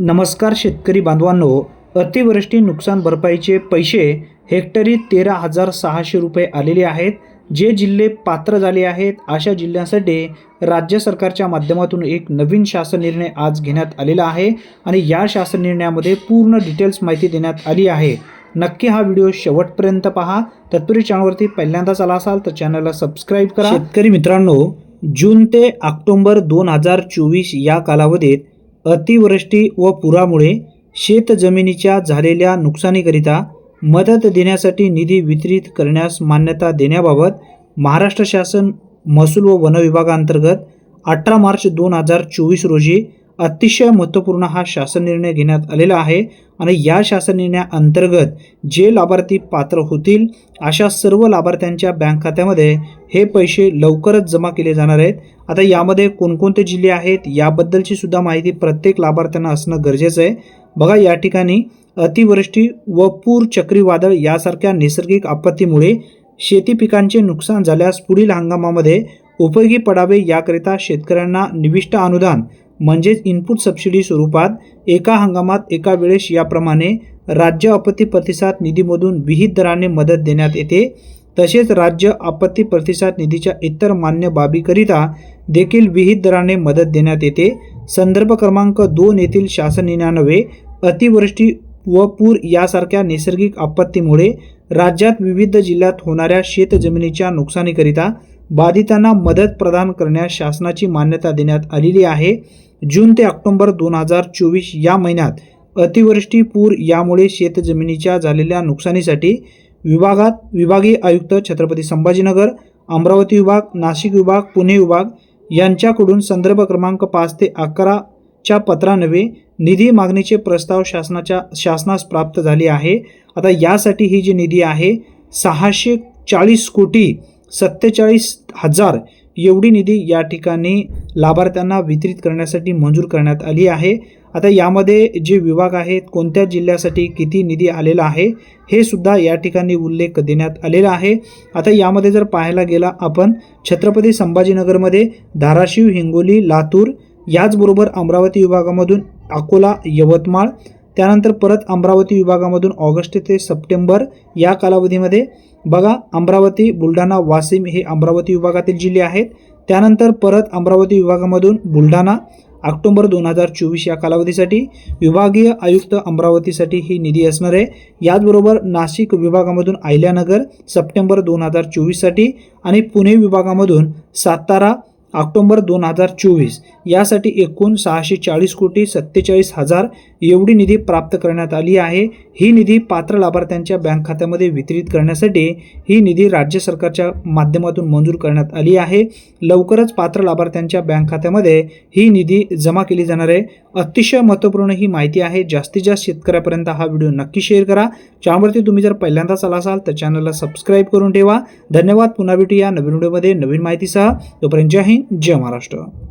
नमस्कार शेतकरी बांधवांनो अतिवृष्टी नुकसान भरपाईचे पैसे हेक्टरी तेरा हजार सहाशे रुपये आलेले आहेत. जे जिल्हे पात्र झाले आहेत अशा जिल्ह्यांसाठी राज्य सरकारच्या माध्यमातून एक नवीन शासन निर्णय आज घेण्यात आलेला आहे आणि या शासन निर्णयामध्ये पूर्ण डिटेल्स माहिती देण्यात आली आहे. नक्की हा व्हिडिओ शेवटपर्यंत पहा. तत्पूर्वी चॅनलवरती पहिल्यांदाच आला असाल तर चॅनलला सबस्क्राईब करा. शेतकरी मित्रांनो जून ते ऑक्टोंबर दोन हजार चोवीस या कालावधीत अतिवृष्टी व पुरामुळे शेतजमिनीच्या झालेल्या नुकसानीकरिता मदत देण्यासाठी निधी वितरित करण्यास मान्यता देण्याबाबत महाराष्ट्र शासन महसूल व वन विभागांतर्गत अठरा मार्च दोन हजार चोवीस रोजी अतिशय महत्त्वपूर्ण हा शासन निर्णय घेण्यात आलेला आहे आणि या शासन निर्णयाअंतर्गत जे लाभार्थी पात्र होतील अशा सर्व लाभार्थ्यांच्या बँक खात्यामध्ये हे पैसे लवकरच जमा केले जाणार आहेत. आता यामध्ये कोणकोणते जिल्हे आहेत याबद्दलची सुद्धा माहिती प्रत्येक लाभार्थ्यांना असणं गरजेचं आहे. बघा या ठिकाणी अतिवृष्टी व पूर चक्रीवादळ यासारख्या नैसर्गिक आपत्तीमुळे शेती पिकांचे नुकसान झाल्यास पुढील हंगामामध्ये उपयोगी पडावे याकरिता शेतकऱ्यांना निविष्ट अनुदान म्हणजेच इनपुट सबसिडी स्वरूपात एका हंगामात एका वेळेस याप्रमाणे राज्य आपत्ती प्रतिसाद निधीमधून विहित दराने मदत देण्यात येते. तसेच राज्य आपत्ती प्रतिसाद निधीच्या इतर मान्य बाबीकरिता देखील विहित दराने मदत देण्यात येते. संदर्भ क्रमांक दोन येथील शासन निर्णयान्वये अतिवृष्टी व पूर यासारख्या नैसर्गिक आपत्तीमुळे राज्यात विविध जिल्ह्यात होणाऱ्या शेतजमिनीच्या नुकसानीकरिता बाधितांना मदत प्रदान करण्यास शासनाची मान्यता देण्यात आलेली आहे. जून ते ऑक्टोंबर दोन हजार चोवीस या महिन्यात अतिवृष्टी पूर यामुळे शेतजमिनीच्या झालेल्या नुकसानीसाठी विभागात विभागीय आयुक्त छत्रपती संभाजीनगर अमरावती विभाग नाशिक विभाग पुणे विभाग यांच्याकडून संदर्भ क्रमांक पाच ते अकराच्या पत्रानवे निधी मागणीचे प्रस्ताव शासनाच्या शासनास प्राप्त झाले आहे. आता यासाठी ही जी निधी आहे सहाशे चाळीस कोटी सत्तेचाळीस हजार एवढी निधी या ठिकाणी लाभार्थ्यांना वितरित करण्यासाठी मंजूर करण्यात आली आहे. आता यामध्ये जे विभाग आहेत कोणत्या जिल्ह्यासाठी किती निधी आलेला आहे हे सुद्धा या ठिकाणी उल्लेख देण्यात आलेला आहे. आता यामध्ये जर पाहायला गेला आपण छत्रपती संभाजीनगरमध्ये धाराशिव हिंगोली लातूर याचबरोबर अमरावती विभागामधून अकोला यवतमाळ त्यानंतर परत अमरावती विभागामधून ऑगस्ट ते सप्टेंबर या कालावधीमध्ये बघा अमरावती बुलढाणा वाशिम हे अमरावती विभागातील जिल्हे आहेत. त्यानंतर परत अमरावती विभागामधून बुलढाणा ऑक्टोबर दोन हजार चोवीस या कालावधीसाठी विभागीय आयुक्त अमरावतीसाठी ही निधी असणार आहे. याचबरोबर नाशिक विभागामधून आयल्यानगर सप्टेंबर दोन हजार चोवीससाठी आणि पुणे विभागामधून सातारा ऑक्टोबर दोन हजार चोवीस. यासाठी एकूण सहाशे चाळीस कोटी सत्तेचाळीस हजार एवढी निधी प्राप्त करण्यात आली आहे. ही निधी पात्र लाभार्थ्यांच्या बँक खात्यामध्ये वितरित करण्यासाठी ही निधी राज्य सरकारच्या माध्यमातून मंजूर करण्यात आली आहे. लवकरच पात्र लाभार्थ्यांच्या बँक खात्यामध्ये ही निधी जमा केली जाणार आहे. अतिशय महत्त्वपूर्ण ही माहिती आहे. जास्तीत जास्त शेतकऱ्यापर्यंत हा व्हिडिओ नक्की शेअर करा. चॅनलवरती तुम्ही जर पहिल्यांदाच आला असाल तर चॅनलला सबस्क्राईब करून ठेवा. धन्यवाद. पुन्हा भेटूया नवीन व्हिडिओमध्ये नवीन माहितीसह. तोपर्यंत जय हिंद. जय महाराष्ट्र.